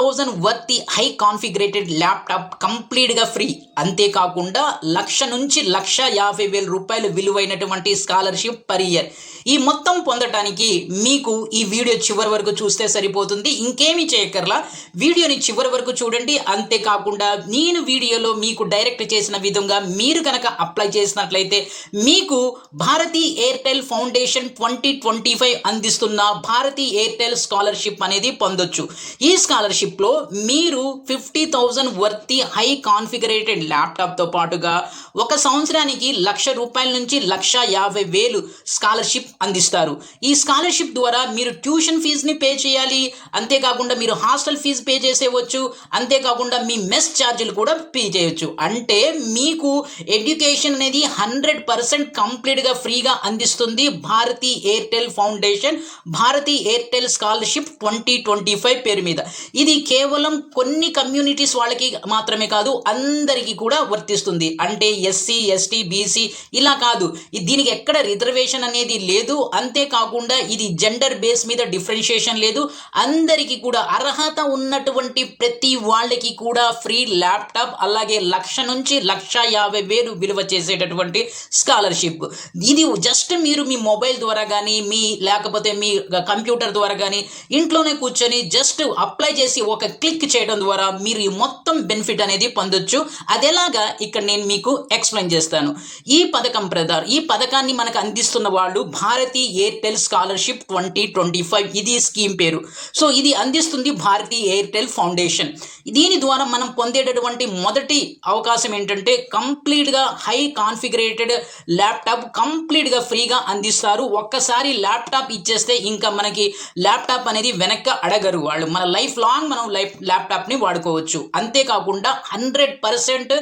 Thousand worth high configurated laptop కంప్లీట్గా free అంతేకాకుండా లక్ష నుంచి లక్ష యాభై వేల రూపాయలు విలువైనటువంటి స్కాలర్షిప్ పర్ ఇయర్ ఈ మొత్తం పొందటానికి మీకు ఈ వీడియో చివరి వరకు చూస్తే సరిపోతుంది. ఇంకేమీ చేయక్కర్లా. వీడియోని చివరి వరకు చూడండి. అంతేకాకుండా నేను వీడియోలో మీకు డైరెక్ట్ చేసిన విధంగా మీరు కనుక అప్లై చేసినట్లయితే మీకు Bharti Airtel foundation twenty twenty five అందిస్తున్న భారతీ ఎయిర్టెల్ స్కాలర్షిప్ అనేది పొందొచ్చు. ఈ స్కాలర్షిప్లో మీరు fifty thousand worth high configurated ల్యాప్టాప్తో పాటుగా ఒక సంవత్సరానికి లక్ష రూపాయల నుంచి లక్ష యాభై వేలు స్కాలర్షిప్ అందిస్తారు. ఈ స్కాలర్షిప్ ద్వారా మీరు ట్యూషన్ ఫీజుని పే చేయాలి. అంతేకాకుండా మీరు హాస్టల్ ఫీజు పే చేసేవచ్చు. అంతేకాకుండా మీ మెస్ ఛార్జీలు కూడా పే చేయొచ్చు. అంటే మీకు ఎడ్యుకేషన్ అనేది హండ్రెడ్ పర్సెంట్ కంప్లీట్గా ఫ్రీగా అందిస్తుంది Bharti Airtel foundation Bharti Airtel scholarship twenty twenty five పేరు మీద. ఇది కేవలం కొన్ని కమ్యూనిటీస్ వాళ్ళకి మాత్రమే కాదు అందరికీ కూడా వర్తిస్తుంది. అంటే ఎస్సీ ఎస్టీ బీసీ ఇలా కాదు. దీనికి ఎక్కడ రిజర్వేషన్ అనేది లేదు. అంతేకాకుండా ఇది జెండర్ బేస్ మీద డిఫరెన్షియేషన్ లేదు. అందరికీ కూడా అర్హత ఉన్నటువంటి ప్రతి వాళ్ళకి కూడా ఫ్రీ ల్యాప్టాప్ అలాగే లక్ష నుంచి లక్ష యాభై వేలు విలువ చేసేటటువంటి స్కాలర్షిప్ ఇది జస్ట్ మీరు మీ మొబైల్ ద్వారా కానీ మీ లేకపోతే మీ కంప్యూటర్ ద్వారా కానీ ఇంట్లోనే కూర్చొని జస్ట్ అప్లై చేసి ఒక క్లిక్ చేయడం ద్వారా మీరు ఈ మొత్తం బెనిఫిట్ అనేది పొందొచ్చు. అదేలాగా ఇక్కడ నేను మీకు ఎక్స్ప్లెయిన్ చేస్తాను. ఈ పథకం ప్రధాన ఈ పథకాన్ని మనకు అందిస్తున్న వాళ్ళు Bharat Airtel scholarship twenty twenty five. ఇది స్కీమ్ పేరు. సో ఇది అందిస్తుంది భారతీ ఎయిర్టెల్ ఫౌండేషన్. దీని ద్వారా మనం పొందేటటువంటి మొదటి అవకాశం ఏంటంటే కంప్లీట్గా హై కాన్ఫిగరేటెడ్ ల్యాప్టాప్ కంప్లీట్గా ఫ్రీగా అందిస్తారు. ఒక్కసారి ల్యాప్టాప్ ఇచ్చేస్తే ఇంకా మనకి ల్యాప్టాప్ అనేది వెనక్కి అడగరు వాళ్ళు. మన లైఫ్ లాంగ్ మనం లైఫ్ ల్యాప్టాప్ని వాడుకోవచ్చు. అంతేకాకుండా హండ్రెడ్ పర్సెంట్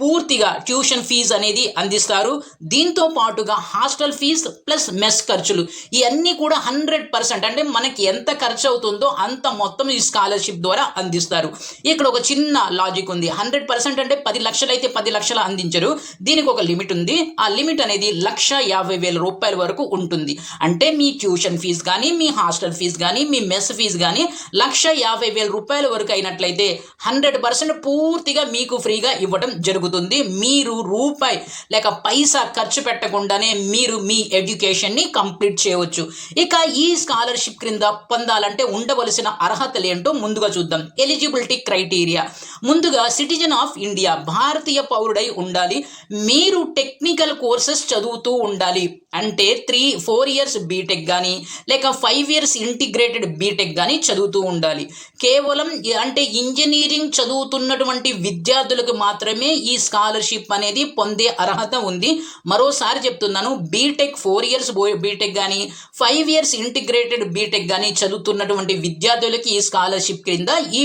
పూర్తిగా ట్యూషన్ ఫీజు అనేది అందిస్తారు. దీంతో పాటుగా హాస్టల్ ఫీజు ప్లస్ మెస్ ఖర్చులు. ఇవన్నీ కూడా హండ్రెడ్ పర్సెంట్ అంటే మనకి ఎంత ఖర్చు అవుతుందో అంత మొత్తం ఈ స్కాలర్షిప్ ద్వారా అందిస్తారు. ఇక్కడ ఒక చిన్న లాజిక్ ఉంది. హండ్రెడ్ పర్సెంట్ అంటే పది లక్షలు అయితే పది లక్షలు అందించరు. దీనికి ఒక లిమిట్ ఉంది. ఆ లిమిట్ అనేది లక్ష యాభై వేల రూపాయల వరకు ఉంటుంది. అంటే మీ ట్యూషన్ ఫీజు కానీ మీ హాస్టల్ ఫీజు కానీ మీ మెస్ ఫీజు కానీ లక్ష యాభై వేల రూపాయల వరకు అయినట్లయితే హండ్రెడ్ పర్సెంట్ పూర్తిగా మీకు ఫ్రీగా ఇవ్వడం జరుగుతుంది. మీరు రూపాయి లేక పైసా ఖర్చు పెట్టకుండానే మీరు మీ ఎడ్యుకేషన్ని కంప్లీట్ చేయవచ్చు. ఇక ఈ స్కాలర్షిప్ క్రింద పొందాలంటే ఉండవలసిన అర్హతలు ఏంటో ముందుగా చూద్దాం. Eligibility criteria. ముందుగా సిటిజన్ ఆఫ్ ఇండియా భారతీయ పౌరుడై ఉండాలి. మీరు టెక్నికల్ కోర్సెస్ చదువుతూ ఉండాలి. అంటే త్రీ ఫోర్ ఇయర్స్ బీటెక్ కానీ లేక ఫైవ్ ఇయర్స్ ఇంటిగ్రేటెడ్ బీటెక్ కానీ చదువుతూ ఉండాలి. కేవలం అంటే ఇంజనీరింగ్ చదువుతున్నటువంటి విద్యార్థులకు మాత్రమే ఈ స్కాలర్షిప్ అనేది పొందే అర్హత ఉంది. మరోసారి చెప్తున్నాను బీటెక్ ఫోర్ ఇయర్స్ బీటెక్ కానీ ఫైవ్ ఇయర్స్ ఇంటిగ్రేటెడ్ బీటెక్ కానీ చదువుతున్నటువంటి విద్యార్థులకి ఈ స్కాలర్షిప్ క్రింద ఈ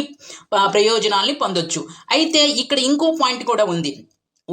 ప్రయోజనాల్ని పొందొచ్చు. అయితే ఇక్కడ ఇంకో పాయింట్ కూడా ఉంది.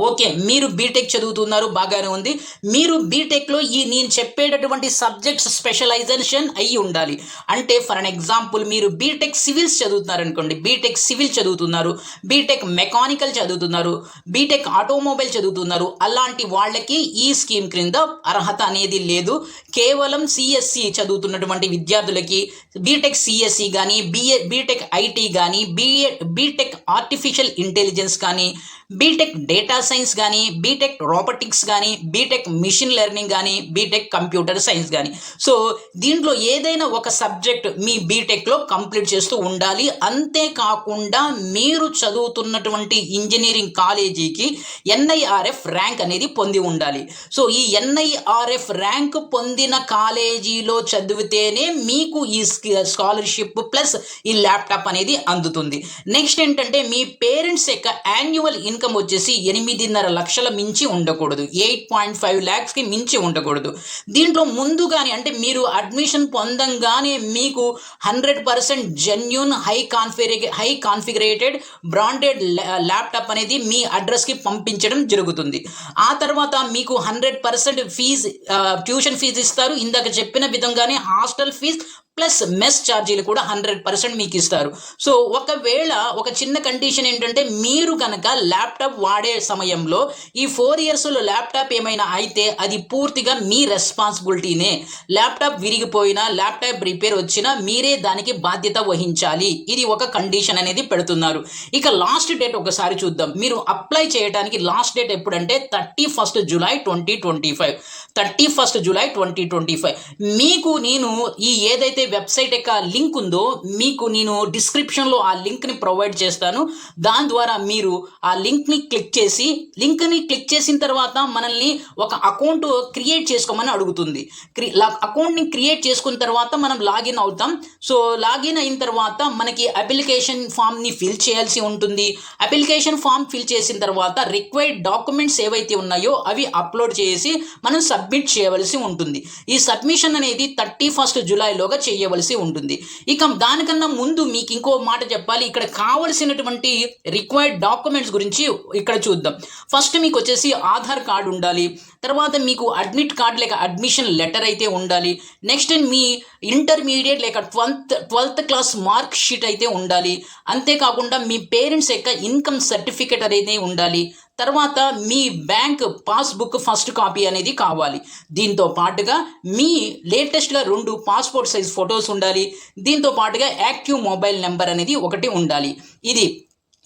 ఓకే మీరు బీటెక్ చదువుతున్నారు బాగానే ఉంది. మీరు బీటెక్లో ఈ నేను చెప్పేటటువంటి సబ్జెక్ట్స్ స్పెషలైజేషన్ అయ్యి ఉండాలి. అంటే ఫర్ అన్ ఎగ్జాంపుల్ మీరు బీటెక్ సివిల్స్ చదువుతున్నారు అనుకోండి బీటెక్ సివిల్ చదువుతున్నారు బీటెక్ మెకానికల్ చదువుతున్నారు బీటెక్ ఆటోమొబైల్ చదువుతున్నారు. అలాంటి వాళ్ళకి ఈ స్కీమ్ క్రింద అర్హత అనేది లేదు. కేవలం సిఎస్సి చదువుతున్నటువంటి విద్యార్థులకి బీటెక్ సిఎస్సి కానీ బిఏ బీటెక్ ఐటీ కానీ బిఏ బీటెక్ ఆర్టిఫిషియల్ ఇంటెలిజెన్స్ కానీ బీటెక్ డేటా సైన్స్ కానీ బీటెక్ రోబోటిక్స్ కానీ బీటెక్ మిషన్ లెర్నింగ్ కానీ బీటెక్ కంప్యూటర్ సైన్స్ కానీ సో దీంట్లో ఏదైనా ఒక సబ్జెక్ట్ మీ బీటెక్లో కంప్లీట్ చేస్తూ ఉండాలి. అంతేకాకుండా మీరు చదువుతున్నటువంటి ఇంజనీరింగ్ కాలేజీకి ఎన్ఐఆర్ఎఫ్ ర్యాంక్ అనేది పొంది ఉండాలి. సో ఈ ఎన్ఐఆర్ఎఫ్ ర్యాంక్ పొందిన కాలేజీలో చదివితేనే మీకు ఈ స్కాలర్షిప్ ప్లస్ ఈ ల్యాప్టాప్ అనేది అందుతుంది. నెక్స్ట్ ఏంటంటే మీ పేరెంట్స్ యొక్క యాన్యువల్ ఇన్కమ్ వచ్చేసి ఎనిమిదిన్నర లక్షల మించి ఉండకూడదు. ఎయిట్ పాయింట్ ఫైవ్ ల్యాక్స్కి మించి ఉండకూడదు. దీంట్లో ముందుగానే అంటే మీరు అడ్మిషన్ పొందంగానే మీకు hundred percent genuine high configure high configurated branded laptop అనేది మీ అడ్రస్కి పంపించడం జరుగుతుంది. ఆ తర్వాత మీకు hundred percent fees tuition fees ఇస్తారు. ఇందాక చెప్పిన విధంగానే హాస్టల్ ఫీజ్ ప్లస్ మెస్ ఛార్జీలు కూడా హండ్రెడ్ పర్సెంట్ మీకు ఇస్తారు సో ఒకవేళ ఒక చిన్న కండిషన్ ఏంటంటే మీరు కనుక ల్యాప్టాప్ వాడే సమయంలో ఈ ఫోర్ ఇయర్స్లో ల్యాప్టాప్ ఏమైనా అయితే అది పూర్తిగా మీ రెస్పాన్సిబిలిటీనే. ల్యాప్టాప్ విరిగిపోయినా ల్యాప్టాప్ రిపేర్ వచ్చినా మీరే దానికి బాధ్యత వహించాలి. ఇది ఒక కండిషన్ అనేది పెడుతున్నారు. ఇక లాస్ట్ డేట్ ఒకసారి చూద్దాం. మీరు అప్లై చేయడానికి లాస్ట్ డేట్ ఎప్పుడంటే thirty first July twenty twenty five. Thirty first July twenty twenty five. మీకు నేను ఈ ఏదైతే వెబ్సైట్ యొక్క లింక్ ఉందో మీకు నేను డిస్క్రిప్షన్లో ఆ లింక్ని ప్రొవైడ్ చేస్తాను. దాని ద్వారా మీరు ఆ లింక్ని క్లిక్ చేసి లింక్ని క్లిక్ చేసిన తర్వాత మనల్ని ఒక అకౌంట్ క్రియేట్ చేసుకోమని అడుగుతుంది. క్రి అకౌంట్ని క్రియేట్ చేసుకున్న తర్వాత మనం లాగిన్ అవుతాం. సో లాగిన్ అయిన తర్వాత మనకి అప్లికేషన్ ఫామ్ని ఫిల్ చేయాల్సి ఉంటుంది. అప్లికేషన్ ఫామ్ ఫిల్ చేసిన తర్వాత రిక్వైర్డ్ డాక్యుమెంట్స్ ఏవైతే ఉన్నాయో అవి అప్లోడ్ చేసి మనం సబ్మిట్ చేయవలసి ఉంటుంది. ఈ సబ్మిషన్ అనేది థర్టీ ఫస్ట్ జూలైలోగా చేయవలసి ఉంటుంది. ఇక దానికన్నా ముందు మీకు ఇంకో మాట చెప్పాలి. ఇక్కడ కావలసినటువంటి రిక్వైర్డ్ డాక్యుమెంట్స్ గురించి ఇక్కడ చూద్దాం. ఫస్ట్ మీకు వచ్చేసి ఆధార్ కార్డు ఉండాలి. తర్వాత మీకు అడ్మిట్ కార్డ్ లేక అడ్మిషన్ లెటర్ అయితే ఉండాలి. నెక్స్ట్ మీ ఇంటర్మీడియట్ లేక twelfth twelfth class mark sheet అయితే ఉండాలి. అంతేకాకుండా మీ పేరెంట్స్ యొక్క ఇన్కమ్ సర్టిఫికేట్ అనేది ఉండాలి. తర్వాత మీ బ్యాంక్ పాస్బుక్ ఫస్ట్ కాపీ అనేది కావాలి. దీంతో పాటుగా మీ లేటెస్ట్గా రెండు పాస్పోర్ట్ సైజ్ ఫొటోస్ ఉండాలి. దీంతో పాటుగా యాక్టివ్ మొబైల్ నెంబర్ అనేది ఒకటి ఉండాలి. ఇది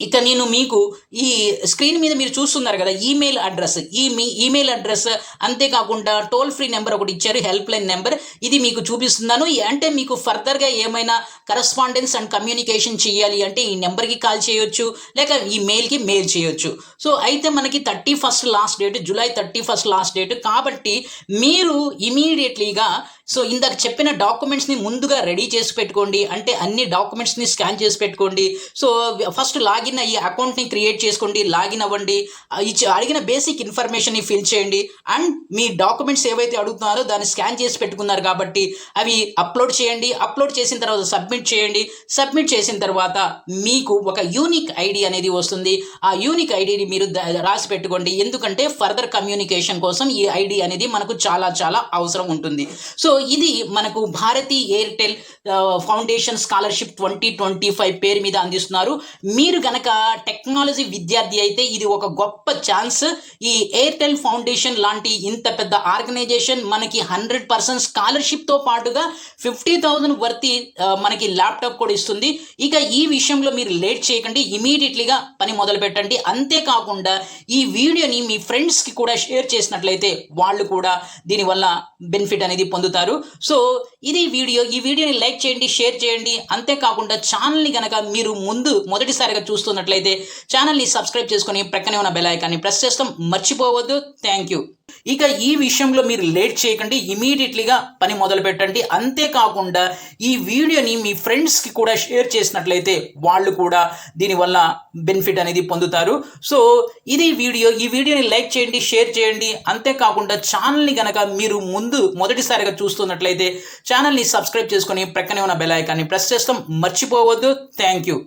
ఇక నేను మీకు ఈ స్క్రీన్ మీద మీరు చూస్తున్నారు కదా ఈమెయిల్ అడ్రస్. ఈ మీ ఈమెయిల్ అడ్రస్ అంతేకాకుండా టోల్ ఫ్రీ నెంబర్ ఒకటి ఇచ్చారు హెల్ప్ లైన్ నెంబర్. ఇది మీకు చూపిస్తున్నాను. అంటే మీకు ఫర్దర్గా ఏమైనా కరస్పాండెన్స్ అండ్ కమ్యూనికేషన్ చేయాలి అంటే ఈ నెంబర్కి కాల్ చేయొచ్చు లేక ఈ మెయిల్కి మెయిల్ చేయొచ్చు. సో అయితే మనకి thirty first last date July thirty first last date కాబట్టి మీరు ఇమీడియట్లీగా సో ఇందాక చెప్పిన డాక్యుమెంట్స్ని ముందుగా రెడీ చేసి పెట్టుకోండి. అంటే అన్ని డాక్యుమెంట్స్ని స్కాన్ చేసి పెట్టుకోండి. సో ఫస్ట్ లాగిన్ అయ్యి అకౌంట్ని క్రియేట్ చేసుకోండి లాగిన్ అవ్వండి. ఇచ్చి అడిగిన బేసిక్ ఇన్ఫర్మేషన్ని ఫిల్ చేయండి. అండ్ మీ డాక్యుమెంట్స్ ఏవైతే అడుగుతున్నారో దాన్ని స్కాన్ చేసి పెట్టుకున్నారు కాబట్టి అవి అప్లోడ్ చేయండి. అప్లోడ్ చేసిన తర్వాత సబ్మిట్ చేయండి. సబ్మిట్ చేసిన తర్వాత మీకు ఒక యూనిక్ ఐడి అనేది వస్తుంది. ఆ యూనిక్ ఐడిని మీరు రాసి పెట్టుకోండి. ఎందుకంటే ఫర్దర్ కమ్యూనికేషన్ కోసం ఈ ఐడి అనేది మనకు చాలా చాలా అవసరం ఉంటుంది. సో సో ఇది మనకు Bharti Airtel foundation scholarship twenty twenty five పేరు మీద అందిస్తున్నారు. మీరు గనక టెక్నాలజీ విద్యార్థి అయితే ఇది ఒక గొప్ప ఛాన్స్. ఈ ఎయిర్టెల్ ఫౌండేషన్ లాంటి ఇంత పెద్ద ఆర్గనైజేషన్ మనకి హండ్రెడ్ పర్సెంట్ స్కాలర్షిప్తో పాటుగా ఫిఫ్టీ థౌజండ్ వర్తి మనకి ల్యాప్టాప్ కూడా ఇస్తుంది. ఇక ఈ విషయంలో మీరు లేట్ చేయకండి ఇమీడియట్లీగా పని మొదలు పెట్టండి. అంతేకాకుండా ఈ వీడియోని మీ ఫ్రెండ్స్కి కూడా షేర్ చేసినట్లయితే వాళ్ళు కూడా దీనివల్ల బెనిఫిట్ అనేది పొందుతారు. సో ఇది వీడియో. ఈ వీడియోని లైక్ చేయండి షేర్ చేయండి. అంతేకాకుండా ఛానల్ని గనక మీరు ముందు మొదటిసారిగా చూస్తున్నట్లయితే ఛానల్ని సబ్స్క్రైబ్ చేసుకొని ప్రక్కనే ఉన్న బెల్ ఐకాన్ని ప్రెస్ చేస్తాం. మర్చిపోవద్దు. Thank you. ఇక ఈ విషయంలో మీరు లేట్ చేయకండి ఇమీడియట్లీగా పని మొదలు పెట్టండి. అంతేకాకుండా ఈ వీడియోని మీ ఫ్రెండ్స్కి కూడా షేర్ చేసినట్లయితే వాళ్ళు కూడా దీనివల్ల బెనిఫిట్ అనేది పొందుతారు. సో ఇది వీడియో. ఈ వీడియోని లైక్ చేయండి షేర్ చేయండి. అంతేకాకుండా ఛానల్ని కనుక మీరు ముందు మొదటిసారిగా చూస్తున్నట్లయితే ఛానల్ని సబ్స్క్రైబ్ చేసుకొని ప్రక్కనే ఉన్న బెల్ ఐకాన్ని ప్రెస్ చేస్తాం. మర్చిపోవద్దు. Thank you